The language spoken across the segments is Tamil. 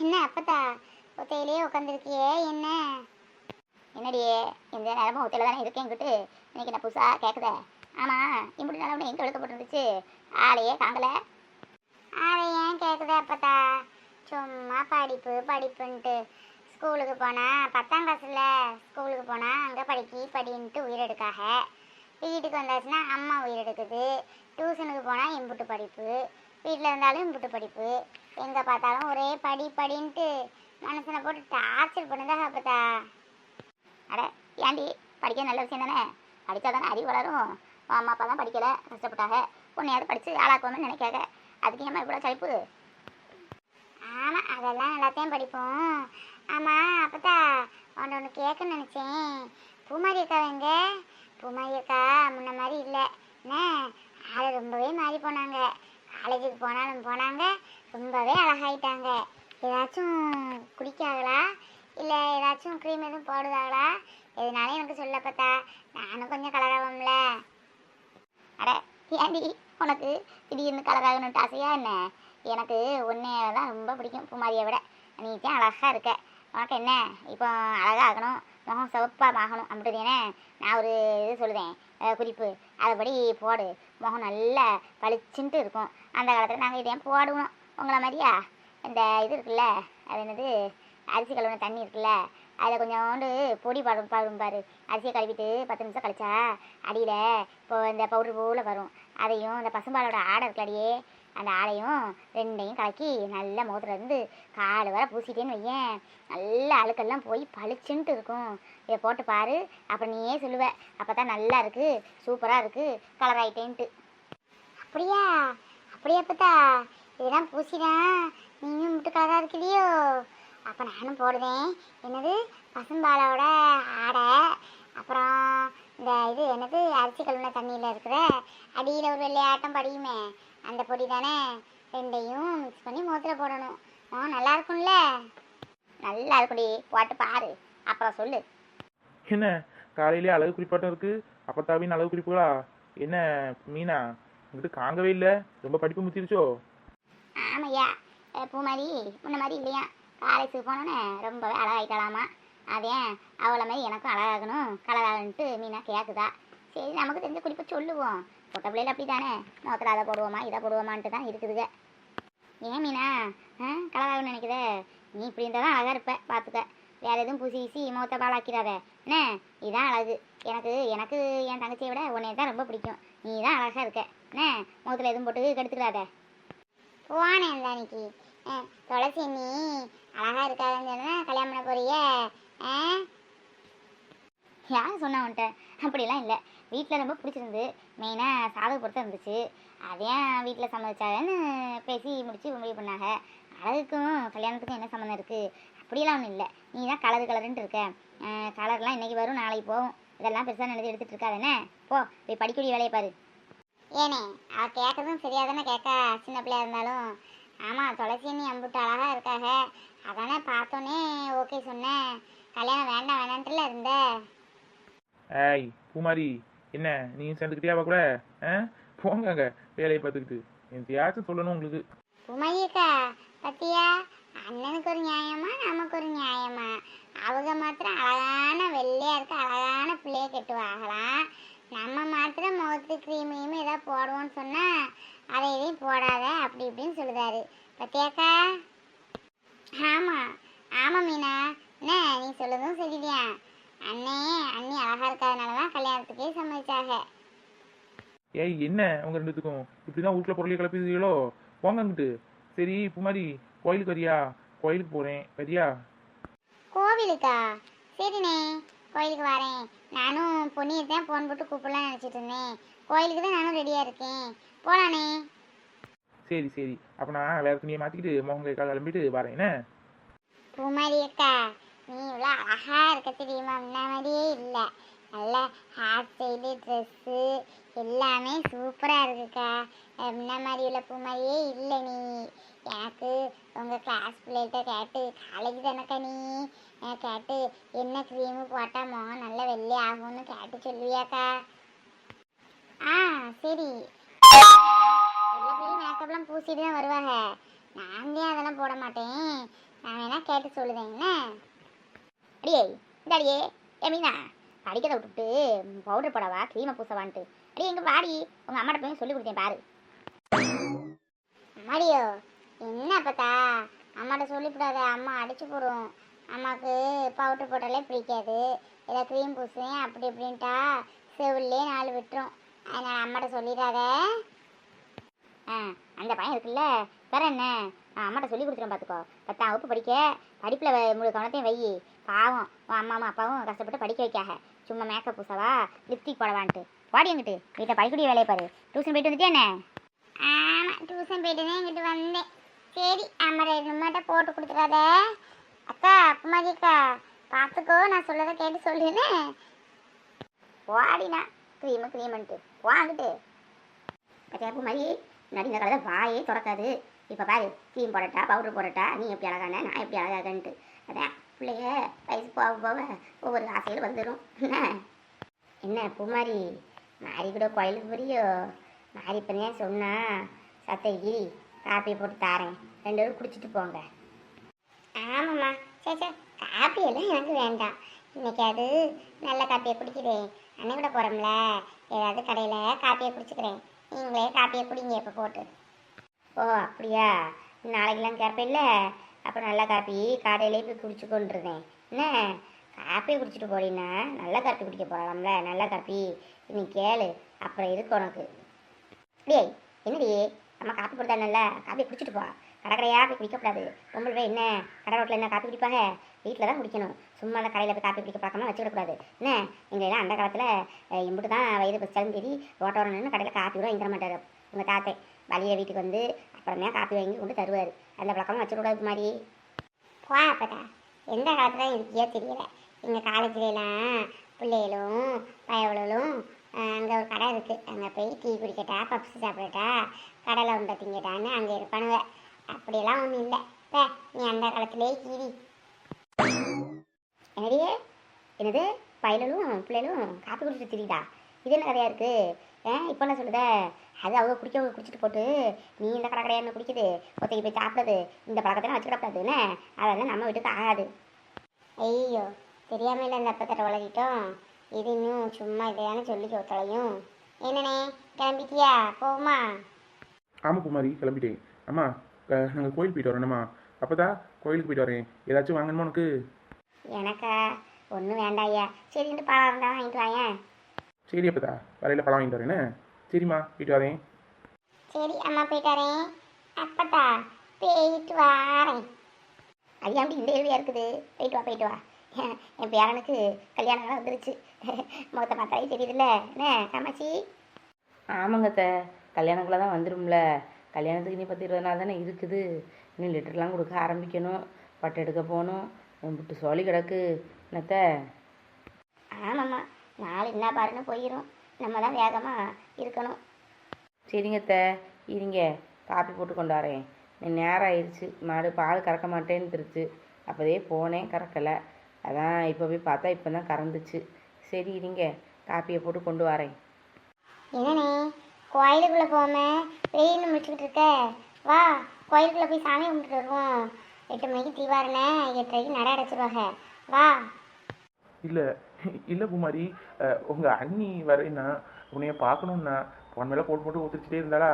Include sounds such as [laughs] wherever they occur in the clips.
என்ன அப்பத்தா? ஒத்தையிலேயே உட்காந்துருக்கியே என்ன? என்னடியே இந்த நேரமும் ஒத்தையில தானே இருக்கேங்கிட்டு இன்னைக்கு நான் புதுசாக கேட்குதே ஆமாம் இப்படி நல்லா எங்கே ஒழுக்கப்பட்டிருந்துச்சு ஆளையே காங்கல. ஆளை ஏன் கேட்குத அப்பத்தா? சும்மா படிப்பு படிப்புன்ட்டு. ஸ்கூலுக்கு போனால் பத்தாம் கிளாஸில் ஸ்கூலுக்கு போனால் அங்கே படிக்கி படின்ட்டு உயிரெடுக்காக. வீட்டுக்கு வந்தாச்சுன்னா அம்மா உயிரெடுக்குது. டியூஷனுக்கு போனால் இம்புட்டு படிப்பு. வீட்டில் இருந்தாலும் புட்டு படிப்பு. எங்கே பார்த்தாலும் ஒரே படி படின்ட்டு மனசனை போட்டு டார்ச்சர் பண்ணுதா அப்பத்தா. அட ஏண்டி? படிக்க நல்ல விஷயம் தானே? படித்தா தானே அறிவு வளரும். உன் அம்மா அப்பா தான் படிக்கலை கஷ்டப்பட்டாக உன்னையாவது படித்து ஆளாக்குவோம்னு நினைக்காக அதுக்கு ஏமா இவ்வளோ சலிப்பு? ஆமாம் அதெல்லாம் எல்லாத்தையும் படிப்போம். ஆமாம் அப்பத்தா ஒன்று ஒன்று கேட்கணும்னு நினச்சேன். பூமாரி அக்கா எங்க? பூமாரி அக்கா முன்ன மாதிரி இல்லை. என்ன? ஆள் ரொம்பவே மாறி போனாங்க. காலேஜுக்கு போனாலும் போனாங்க. ரொம்பவே அழகாயிட்டாங்க. ஏதாச்சும் குடிக்காங்களா இல்லை ஏதாச்சும் க்ரீம் எதுவும் போடுதாங்களா எதுனாலும் எனக்கு சொல்ல பார்த்தா நானும் கொஞ்சம் கலராகும்ல. அட ஏண்டி உனக்கு திடீர்னு கலராகணுன்ட்டு ஆசையா என்ன? எனக்கு உன்னைய தான் ரொம்ப பிடிக்கும் பூமாரியை விட. நீ தான் அழகாக இருக்க. உனக்கு என்ன? இப்போ அழகாகணும். முகம் சிவப்பாக ஆகணும் அப்படிதானே நான் ஒரு இது சொல்லுவேன் குறிப்பு. அதுபடி போடு. முகம் நல்லா பளிச்சுன்ட்டு இருக்கும். அந்த காலத்தில் நாங்கள் இதையும் போடுவோம். உங்களை மாதிரியா? இந்த இது இருக்குல்ல அது என்னது? அரிசி கழுவுன தண்ணி இருக்குல்ல அதில் கொஞ்சோண்டு பொடி பாடும் பாடும் பாரு. அரிசியை கழுவிட்டு பத்து நிமிஷம் கழிச்சா அடியில் இப்போ இந்த பவுடர் போல் வரும். அதையும் இந்த பசும்பாலோட ஆடை இருக்கடியே அந்த ஆடையும் ரெண்டையும் கலக்கி நல்ல முகத்துல இருந்து வர பூசிட்டேன்னு வையேன். நல்லா அழுக்கெல்லாம் போய் பளிச்சுன்ட்டு இருக்கும். இதை போட்டு பாரு. அப்புறம் நீயே சொல்லுவ. அப்போ தான் நல்லா இருக்குது சூப்பராக இருக்கு. கலர் ஆகிட்டேன்ட்டு அப்படியா? அப்படியா பார்த்தா இதெல்லாம் பூசிதான் நீயும் முட்டு கலராக இருக்கிறியோ அப்போ நானும் போடுவேன். என்னது? பசும்பாலோட ஆடை. அப்புறம் இந்த இது என்னது? அரிசி கழுவுன தண்ணியில் இருக்கிற அடியில் ஒரு வெள்ளையாட்டம் படியுமே. அந்த பொடி தானே? ரெண்டையும் மிக்ஸ் பண்ணி மூத்தில் போடணும். ஆ நல்லா இருக்கும்ல? நல்லா இருக்கும்டி போட்டு பாரு. அப்புறம் சொல்லு. என்ன? காலையிலே அழகு குறிப்பாட்டம் இருக்கு. அப்பத்தாவின் அழகு குறிப்புகளா? என்ன மீனா? உங்ககிட்ட காங்கவே இல்லை. ரொம்ப படிப்பு முத்திருச்சோ? ஆமையா. பூமாரி முன்ன மாதிரி இல்லையா? காலேஜுக்கு போனோன்னே ரொம்பவே அழகாயிட்டலாமா? அதே அவளை மாதிரி எனக்கும் அழகாகணும். கலராகன்ட்டு மீனா கேட்குதா சரி நமக்கு தெரிஞ்ச குறிப்பை சொல்லுவோம். பொட்ட பிள்ளைல அப்படி தானே நோத்தில் அதை போடுவோமா இதை போடுவோமான்ட்டு தான் இருக்குதுங்க ஏன் மீனா? ஆ கலராகணும்னு நினைக்குதே நீ இப்படி இருந்தால் தான் அழகாக இருப்ப பார்த்துக்க வேறு எதுவும் பூசி ஈசி முகத்தை பாலாக்கிறாத என்ன? இதுதான் அழகு. எனக்கு எனக்கு என் தங்கச்சியை விட உன்னைய தான் ரொம்ப பிடிக்கும். நீ தான் அழகாக இருக்க. என்ன? முகத்தில் எதுவும் போட்டு கெடுத்துக்கிறாத போனேன் அன்னைக்கு. ஆ, துளசி நீ அழகாக இருக்காதுன்னு சொன்னா கல்யாணம் பண்ண போறிய? ஆ? யார் சொன்னா அவன்கிட்ட? அப்படிலாம் இல்லை. வீட்டில் ரொம்ப பிடிச்சிருந்து மெயினாக சாதக பொறுத்த இருந்துச்சு. அதையும் வீட்டில் சம்மதிச்சாங்கன்னு பேசி முடித்து முடிவு பண்ணாங்க. அழகுக்கும் கல்யாணத்துக்கும் என்ன சம்மந்தம் இருக்குது அப்படியெல்லாம் ஒன்றும் இல்லை. நீ தான் கலர் கலருன்ட்டு இருக்க. கலர்லாம் இன்றைக்கி வரும் நாளைக்கு போகும். இதெல்லாம் பெருசாக நினைச்சு எடுத்துகிட்டு இருக்காதுன்னு போ போய் படிக்கூடிய வேலையை பாரு. ஏனே அவள் கேட்கறதும் சரியாதானே கேட்க சின்ன பிள்ளையா இருந்தாலும். ஆமாம் துளசி நீ அம்புட்டு அழகாக இருக்காக. அதானே பார்த்தோன்னே ஓகே சொன்னேன் கல்யாணம் வேண்டாம் வேணான்ட்டுல இருந்தேன் ஏய் பூமாரி என்ன நீயும் சேர்ந்துக்கிட்டியா கூட? ஆ? போங்க அங்க வேலையை பார்த்துக்கிட்டு. எந்தையாச்சும் சொல்லணும் உங்களுக்கு. உமையக்கா பத்தியா? அண்ணனுக்கு ஒரு நியாயமா நமக்கு ஒரு நியாயமா? அவங்க மாத்திரம் அழகான வெள்ளையா இருக்க அழகான பிள்ளைய கெட்டுவாங்களாம். நம்ம மாத்திரம் முகத்து கிரீமையும் ஏதாவது போடுவோம்னு சொன்னா அதை எதையும் போடாத அப்படி இப்படின்னு சொல்லுதாரு. பத்தியாக்கா ஆமா ஆமா மீனா. என்ன நீ சொல்லதும் சரிதான். அண்ணே அண்ணி அழகா இருக்காதனால தான் கல்யாணத்துக்கே சம்மதிச்சாக ஏய் என்ன உங்க ரெண்டுத்துக்கும்? இப்படிதான் வீட்டுல பொருளை கிளப்பிடுவீங்களோ போங்க அங்கிட்டு. சரி பூமாரி கோயிலுக்கு வரியா? கோயிலுக்கு போறேன். வரியா? கோவிலுக்கா? சரிண்ணே கோயிலுக்கு வரேன். நானும் பொன்னியை தான் ஃபோன் போட்டு கூப்பிடலாம் நினச்சிட்டு இருந்தேன். கோயிலுக்கு தான் நானும் ரெடியாக இருக்கேன். போகலானே சரி சரி. அப்ப நான் வேற துணியை மாத்திக்கிட்டு மோகங்க கிளம்பிட்டு வரேன் என்ன? பூமாரி அக்கா நீ இவ்வளோ அழகாக இருக்க தெரியுமா? முன்ன மாதிரியே இல்லை. நல்ல ஹேர் ஸ்டைலு ட்ரெஸ்ஸு எல்லாமே சூப்பராக இருக்குக்கா. முன்ன மாதிரி உள்ள பூமாரியே இல்லை நீ. எனக்கு உங்கள் கிளாஸ் பிள்ளைகிட்ட கேட்டு காலேஜ் தானக்கா நீ? கேட்டு என்ன க்ரீமு போட்டால் முகம் நல்ல வெள்ளை ஆகும்னு கேட்டு சொல்லுவியாக்கா? ஆ சரி. எல்லா பிள்ளையும் மேக்கப்லாம் பூசிட்டு தான் வருவாங்க. நான் ஏன் அதெல்லாம் போட மாட்டேன். நான் வேணால் கேட்டு சொல்லுதேன் என்ன? அடியே இந்த அடியே ஏ மீனா படிக்கிறத விட்டுட்டு பவுடர் போடவா க்ரீமை பூசவான்ட்டு. அடியே எங்கே பாடி உங்கள் அம்மாட்ட போய் சொல்லி கொடுத்தேன் பாரு. அம்மாடியோ என்ன பார்த்தா அம்மாட்ட சொல்லிவிடாத அம்மா அடிச்சு போடும். அம்மாவுக்கு பவுடர் போட்டாலே பிடிக்காது. ஏதோ க்ரீம் பூசுவேன் அப்படி இப்படின்ட்டா செவிலே நாலு விட்டுரும். அதனால் அம்மாட்ட சொல்லிடாத. ஆ அந்த பையன் இருக்குல்ல வேற என்ன? நான் அம்மாட்ட சொல்லி கொடுத்துருவேன் பார்த்துக்கோ பத்தாம் வகுப்பு படிக்க படிப்பில் முழு கவனத்தையும் வை. பாவம். உன் அம்மாவும் அப்பாவும் கஷ்டப்பட்டு படிக்க வைக்காக. சும்மா மேக்கப் பூசவா? லிப்ஸ்டிக் போடவான்ட்டு. வாடி எங்கிட்டு? வீட்டை படிக்கக்கூடிய வேலையை பாரு. டியூஷன் போயிட்டு வந்துட்டியா என்ன? ஆமாம் டியூஷன் போயிட்டு தான் இங்கிட்டு வந்தேன். சரி அம்மா ரெண்டு போட்டு கொடுத்துடாத அக்கா அப்புமாதி அக்கா பார்த்துக்கோ நான் சொல்லதை கேட்டு சொல்லுனேன். வாடினா க்ரீமு க்ரீமுன்ட்டு வாங்கிட்டு பத்தியா மாதிரி நடிந்த இந்த காலத்தில் வாயே திறக்காது. இப்போ பாரு க்ரீம் போடட்டா பவுடர் போடட்டா நீ எப்படி அழகான நான் எப்படி அழகாகன்ட்டு. அதான். பிள்ளைய வயசு போக போக ஒவ்வொரு ஆசையில் வந்துடும் என்ன? என்ன பூமாரி மாறி கூட கோயிலுக்கு புரியோ மாறி பண்ணே சொன்னா சத்தகிரி காப்பி போட்டு தாரேன். ரெண்டு பேரும் குடிச்சிட்டு போங்க. ஆமாம்மா. சரி சே காப்பி எல்லாம் எனக்கு வேண்டாம். இன்னைக்கு அது நல்ல காப்பியை குடிக்கிறேன். அண்ணன் கூட போகிறோம்ல ஏதாவது கடையில் காப்பியை குடிச்சுக்கிறேன். நீங்களே காப்பியை குடிங்க இப்போ போட்டு. ஓ அப்படியா? நாளைக்கெல்லாம் கேட்பேன்ல. அப்போ நல்ல காப்பி காடையிலே போய் குடிச்சு கொண்டிருந்தேன். என்ன? காப்பியை குடிச்சிட்டு போறீன்னா நல்ல காப்பி குடிக்க போகலாம்ல நல்ல காப்பி. நீ கேளு. அப்புறம் இருக்கு உனக்கு. டேய் என்னடி? அம்மா காப்பி கொடுத்தாங்கல்ல காப்பி குடிச்சிட்டு போ. கடற்கரையாக போய் குடிக்கக்கூடாது பொம்பளை போய் என்ன? கடை ரோட்டில் என்ன காப்பி குடிப்பாங்க? வீட்டில் தான் குடிக்கணும். சும்மா தான் கடையில் போய் காப்பி குடிக்க பார்க்காம வச்சுக்கூடாது என்ன? எங்களெல்லாம் அந்த காலத்தில் இம்புட்டு தான் வயது பச்சாலும் சரி ரோட்டோரம் நின்று கடையில் காப்பி கூட வாங்கிட மாட்டார். உங்கள் தாத்தை. வழியில் வீட்டுக்கு வந்து அப்புறமே காப்பி வாங்கி கொண்டு தருவார். அந்த பழக்கமும் வச்சுக்கூடாது மாதிரி போ அப்பதா எந்த காலத்தில் இருக்கியோ தெரியல. எங்கள் காலேஜ்லாம் பிள்ளைகளும் பயவளும் அங்கே ஒரு கடை இருக்குது அங்கே போய் டீ குடிக்கட்டா பப்ஸ் சாப்பிடட்டா கடலை உண்டை திங்கட்டான்னு அங்கே இருப்பானுங்க. அப்படியெல்லாம் ஒன்றும் இல்லை. இப்போ நீ அந்த காலத்திலே கீரி என்னடியே என்னது? பயலும் பிள்ளைகளும் காப்பி குடிச்சிட்டு தெரியுதா? இது என்ன கதையா ஏன் இப்போ என்ன சொல்லுத? அது அவங்க குடிக்க குடிச்சிட்டு போட்டு நீ இந்த கடை கடையா என்ன குடிக்குது? ஒருத்தைக்கு போய் சாப்பிடுறது இந்த பழக்கத்தை வச்சுக்கிடக்கூடாதுன்னு அதெல்லாம் நம்ம வீட்டுக்கு ஆகாது. ஐயோ தெரியாம இல்லை இந்த அப்பத்தட்ட வளர்கிட்டோம் இது இன்னும் சும்மா இதையான சொல்லி ஒத்தலையும் என்னண்ணே கிளம்பிட்டியா? போமா ஆமாம் குமாரி கிளம்பிட்டேன். அம்மா நாங்கள் கோயில் போயிட்டு வரோம்மா அப்போதா கோயிலுக்கு போயிட்டு வரேன். ஏதாச்சும் வாங்கணுமா உனக்கு? எனக்கா? ஒன்றும் வேண்டாம் ஐயா சரின்ட்டு பழம் இருந்தால் வாங்கிட்டு வாயேன். சரி அப்போதா வரையில் பழம் வாங்கிட்டு வரேனே. சரிம்மா போயிட்டு வரேன். சரி அம்மா போயிட்டு வரேன். அப்பத்தா போயிட்டு வாரேன். அது அப்படி இந்த கேள்வியாக இருக்குது? போயிட்டு வா போயிட்டு வா. என் பேரனுக்கு கல்யாணம் வந்துருச்சு. முகத்தை பார்த்தாலே தெரியுதுல்ல. என்ன காமாட்சி? ஆமாங்க அத்தை. கல்யாணக்குள்ள தான் வந்துடும்ல கல்யாணத்துக்கு இனி பத்து இருபது நாள் தானே இருக்குது. இன்னும் லிட்டர்லாம் கொடுக்க ஆரம்பிக்கணும். பட்டு எடுக்க போகணும். விட்டு சொல்லி கிடக்கு. என்னத்த? ஆமாம்மா. நாள் என்ன பாருன்னு போயிடும் நம்ம தான் வேகமாக இருக்கணும். சரிங்க அத்தை. இருங்க. காப்பி போட்டு கொண்டு வரேன். நேரம் ஆயிடுச்சு. மாடு பால் கறக்க மாட்டேன்னு திருச்சு. அப்போதே போனேன் கறக்கலை. அதான் இப்போ போய் பார்த்தா இப்போ தான் கறந்துச்சு. சரி இருங்க. காப்பியை போட்டு கொண்டு வரேன். என்னண்ணே? கோயிலுக்குள்ளே போகாம வெயில்னு முடிச்சுக்கிட்டு இருக்க? வா கோயிலுக்குள்ளே போய் சாமி கும்பிட்டுட்டு வருவோம். எட்டு மணிக்கு தீபாரணை எட்டரைக்கு நடை அடைச்சிருவாங்க. வா. இல்லை இல்லை குமாரி உங்கள் அண்ணி வரேன்னா உன்னைய பார்க்கணுன்னா உன் மேலே போட்டு போட்டு ஊற்றிச்சிட்டே இருந்தாளா?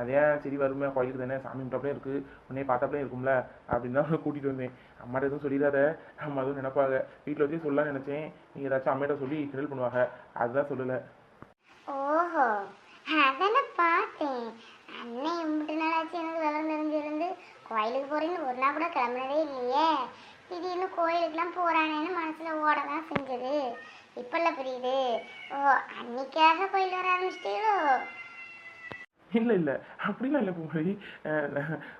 அதே சரி வருமே கோயிலுக்கு தானே சாமி கும்பிட்டாப்லே இருக்குது உன்னைய பார்த்தாப்லே இருக்கும்ல அப்படின்னு தான் கூட்டிகிட்டு வந்தேன். அம்மாட்ட எதுவும் சொல்லிடாத அம்மா அதுவும் நினைப்பாங்க. வீட்டில் வச்சு சொல்லலாம்னு நினச்சேன். நீங்கள் ஏதாச்சும் அம்மையிட்ட சொல்லி கிண்டல் பண்ணுவாங்க. அதுதான் சொல்லலை. ஓஹோ அதெல்லாம் பார்த்தேன். அண்ணன் இம்பிட்டு நாளாச்சு எனக்கு விவரம் தெரிஞ்சிருந்து கோயிலுக்கு போகிறேன்னு ஒரு நாள் கூட கிளம்புனதே இல்லையே. திடீர்னு கோயிலுக்குலாம் போறானேன்னு மனசுல ஓட தான் செஞ்சது இப்பெல்லாம் புரியுது. ஓ அன்னைக்காக கோயில் வர ஆரம்பிச்சிட்டீங்களோ இல்லை இல்லை. அப்படிலாம் இல்லை குமாரி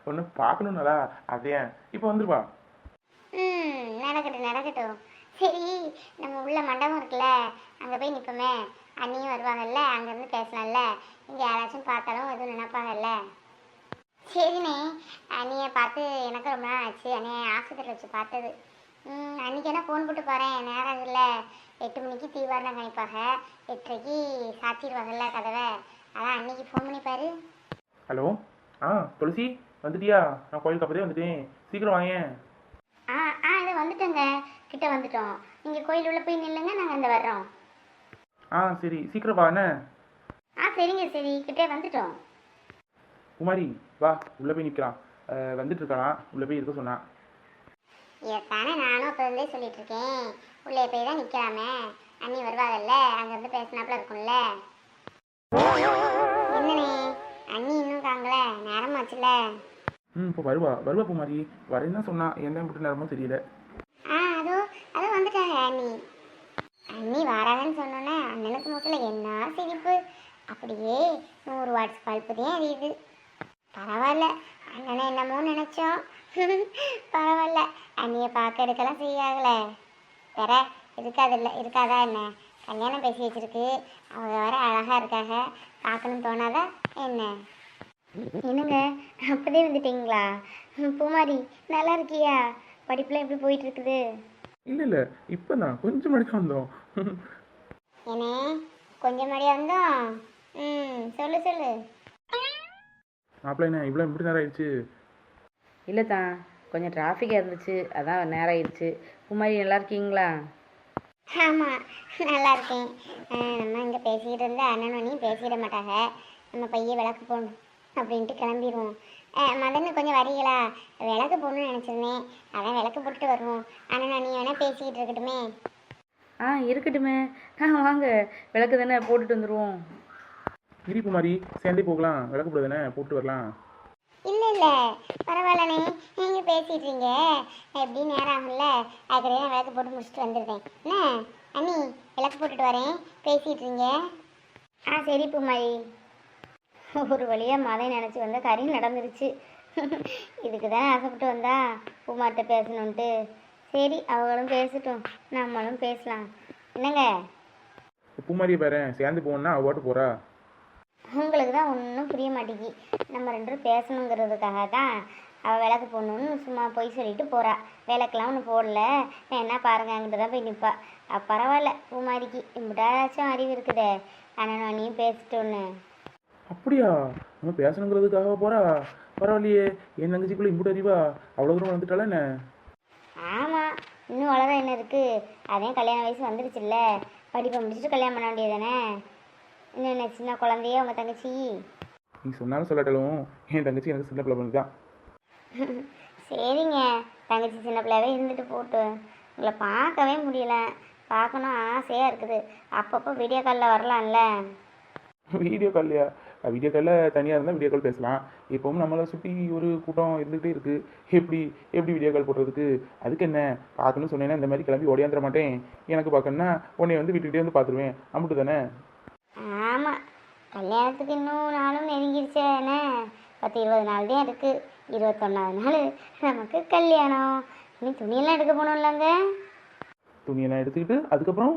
ஒன்று பார்க்கணுன்னாலா அதே இப்போ வந்துருவா ம் நடக்கட்டும் நடக்கட்டும். சரி நம்ம உள்ள மண்டபம் இருக்குல்ல அங்கே போய் நிற்போமே அண்ணியும் வருவாங்கல்ல அங்கேருந்து பேசலாம்ல. இங்கே யாராச்சும் பார்த்தாலும் எதுவும் நினைப்பாங்கல்ல? சரிண்ணே. அண்ணியை பார்த்து எனக்கு ரொம்ப நாள் ஆச்சு. அண்ணியை ஆஸ்பத்திரியில் வச்சு பார்த்தது. ம் அன்றைக்கி என்ன ஃபோன் போட்டு போகிறேன் நேரம் இல்லை. எட்டு மணிக்கு தீவாரணம் கணிப்பாங்க. எட்டரைக்கு சாத்திடுவாங்கல்ல கதவை. அதான் அன்னைக்கு ஃபோன் பண்ணி பாரு. ஹலோ ஆ துளசி வந்துட்டியா? நான் கோயிலுக்கு அப்பதே வந்துட்டேன். சீக்கிரம் வாயேன். ஆ ஆ இது வந்துட்டோங்க. கிட்ட வந்துட்டோம். நீங்கள் கோயில் உள்ள போய் நில்லுங்க. நாங்கள் இந்த வர்றோம். ஆ சரி. சீக்கிரம் வா என்ன? ஆ சரிங்க சரி. கிட்டே வந்துட்டோம். குமாரி வா உள்ளே போய் நிற்கலாம் வந்துட்டு இருக்கலாம் உள்ளே போய் இருக்க சொன்னான். இதைத்தானே நானும் அப்போ இருந்தே சொல்லிட்டு இருக்கேன் உள்ளே போய் தான் நிற்கலாமே அண்ணி வருவாங்கல்ல அங்கேருந்து பேசினாப்புல இருக்கும்ல. என்னண்ணே அண்ணி இன்னும் காங்கல நேரமாச்சுல ம் இப்போ வருவா. வருவா குமாரி. வரேன்னு தான் சொன்னான். என்ன மட்டும் நேரமோ தெரியல. ஆ அதோ அதோ வந்துட்டாங்க அண்ணி. அண்ணி வராங்கன்னு சொன்னோன்னே அண்ணனுக்கு முகத்தில் என்ன சிரிப்பு. அப்படியே நூறு வாட்ஸ் பல்பு தான் பரவாயில்ல. அண்ணனை என்னமோ நினச்சோம். பரவாயில்ல. அண்ணியை பார்க்க எடுக்கலாம் செய்யாகல. வேற இருக்காதில்ல இருக்காதா என்ன? கல்யாணம் பேசி வச்சிருக்கு. அவங்க வேற அழகா இருக்காங்க. பார்க்கணும்னு தோணாதா என்ன? என்னங்க அப்பதே வந்துட்டீங்களா? பூமாரி நல்லா இருக்கியா? படிப்புலாம் எப்படி போயிட்டு இருக்குது இல்லை இல்லை இப்போ தான் கொஞ்சம் மணிக்கு வந்தோம். என்ன கொஞ்சம் முன்னாடியே வந்தோம்? ம் சொல்லு சொல்லு. மாப்பிள்ள என்ன இவ்வளோ இப்படி நேரம் ஆயிடுச்சு? இல்லை தான். கொஞ்சம் டிராஃபிக்காக இருந்துச்சு. அதான் நேரம் ஆயிடுச்சு. குமாரி நல்லா இருக்கீங்களா? ஆமாம் நல்லா இருக்கேன். ஆ, நம்ம இங்கே பேசிக்கிட்டு இருந்தா அண்ணனும் பேசிட மாட்டாங்க. நம்ம பையன் விளக்கு போடணும் அப்படின்ட்டு கிளம்பிடுவோம். ஆ, மதனு கொஞ்சம் வரீங்களா? விளக்கு போடணும்னு நினச்சிருந்தேன். அதான் விளக்கு போட்டுட்டு வருவோம். அண்ணன் நீ வேணால் பேசிக்கிட்டு இருக்கட்டுமே. ஆ இருக்கட்டுமே. ஆ வாங்க. விளக்கு தானே போட்டுட்டு வந்துடுவோம் இரி குமாரி சேர்ந்தே போகலாம். விளக்கு போடுதானே போட்டு வரலாம். இல்லை இல்லை. பரவாயில்லண்ணே நீங்கள் பேசிடுறீங்க எப்படி நேரம் ஆகும்ல. அதுக்கடையே நான் விளக்கு போட்டு முடிச்சுட்டு வந்துடுறேன். என்ன? அண்ணி விளக்கு போட்டுட்டு வரேன். பேசிடுறீங்க ஆ சரி பூமாரி. ஒரு வழியாக மழை நினச்சி வந்த கறி நடந்துருச்சு. இதுக்கு தான் ஆசைப்பட்டு வந்தா? பூமார்கிட்ட பேசணுன்ட்டு சரி அவங்களும் பேசட்டும். நம்மளும் பேசலாம். என்னங்க? பூமாரியை பாரு சேர்ந்து போகணுன்னா அவ பாட்டு போகிறா உங்களுக்கு தான் ஒன்றும் புரிய மாட்டேங்கி. நம்ம ரெண்டு பேரும் பேசணுங்கிறதுக்காக தான் அவள் விளக்கு போடணும்னு சும்மா போய் சொல்லிட்டு போறா. விளக்கெல்லாம் ஒன்று போடல. என்ன பாருங்க அங்கிட்டு தான் போய் நிற்பா பரவாயில்ல பூமாரிக்கு இம்பிட்டாச்சும் அறிவு இருக்குதே. அண்ணனும் அண்ணியும் பேசிட்டு ஒன்று அப்படியா? நம்ம பேசணுங்கிறதுக்காக போகிறா பரவாயில்லையே. என் தங்கச்சிக்குள்ளே இம்புட்டு அறிவா? அவ்வளோ தூரம் வந்துட்டால என்ன? ஆமாம் இன்னும் வளர என்ன இருக்குது அதே கல்யாண வயசு வந்துருச்சுல்ல. படிப்பை முடிச்சுட்டு கல்யாணம் பண்ண வேண்டியதானே இன்னும் என்ன சின்ன குழந்தையே உங்கள் தங்கச்சி? நீ சொன்னாலும் சொல்லட்டாலும். என் தங்கச்சி எனக்கு சின்ன பிள்ளை பண்ணி தான் சரிங்க. தங்கச்சி சின்ன பிள்ளையாவே இருந்துட்டு போட்டு. உங்களை பார்க்கவே முடியல. பார்க்கணும் ஆசையாக இருக்குது. அப்பப்போ வீடியோ காலில் வரலாம்ல. வீடியோ கால்லையா வீடியோ காலில் தனியாக இருந்தால் வீடியோ கால் பேசலாம். இப்போவும் நம்மளை சுற்றி ஒரு கூட்டம் இருந்துகிட்டே இருக்குது எப்படி எப்படி வீடியோ கால் போடுறதுக்கு? அதுக்கு என்ன? பார்க்கணும்னு சொன்னேன்னா இந்த மாதிரி கிளம்பி ஓடியாந்துட மாட்டேன். எனக்கு பார்க்கணுன்னா உன்னை வந்து வீட்டுக்கிட்டே வந்து பார்த்துருவேன். அம்பிட்டு தானே? ஆமாம் கல்யாணத்துக்கு இன்னும் நாளும் நெருங்கிருச்சே என்ன பத்து இருபது நாள் தான் இருக்குது இருபத்தொன்னாவது நாள் நமக்கு கல்யாணம். நீ துணியெல்லாம் எடுக்க போகணும்லங்க துணியெல்லாம் எடுத்துக்கிட்டு அதுக்கப்புறம்?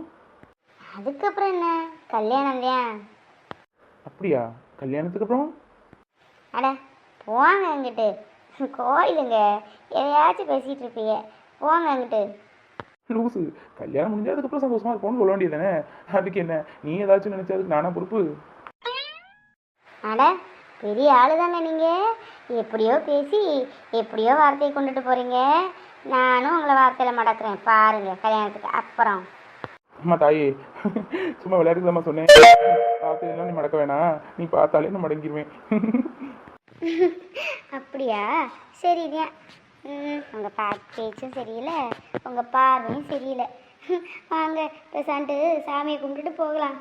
அதுக்கப்புறம் என்ன? கல்யாணம் தான் அப்படியா? கல்யாணத்துக்கு அப்புறம்? அட போங்க அங்கிட்டு. கோயிலுங்க. எதையாச்சும் பேசிகிட்டு இருப்பீங்க. போங்க அங்கிட்டு. லூசு. கல்யாணம் முடிஞ்சா அதுக்கப்புறம் சந்தோஷமா இருப்போம்னு சொல்ல வேண்டியது தானே அதுக்கு என்ன? நீ ஏதாச்சும் நினைச்சா அதுக்கு நானா பொறுப்பு? அட பெரிய ஆளு தாங்க நீங்கள் எப்படியோ பேசி எப்படியோ வார்த்தையை கொண்டுட்டு போகிறீங்க நானும் உங்களை வார்த்தையில் மடக்கிறேன். பாருங்க கல்யாணத்துக்கு அப்புறம். அம்மா தாயே. சும்மா விளையாட்டுக்கு தான் சொன்னேன் பார்த்து நீ மடக்க வேணாம். நீ பார்த்தாலே நான் மடங்கிடுவேன் [laughs] அப்படியா? ம் உங்கள் பா பேச்சும் சரியில்லை. உங்கள் பார்வையும் சரியில்லை. வாங்க இப்போ பேசாண்டு சாமியை கும்பிட்டுட்டு போகலாம்.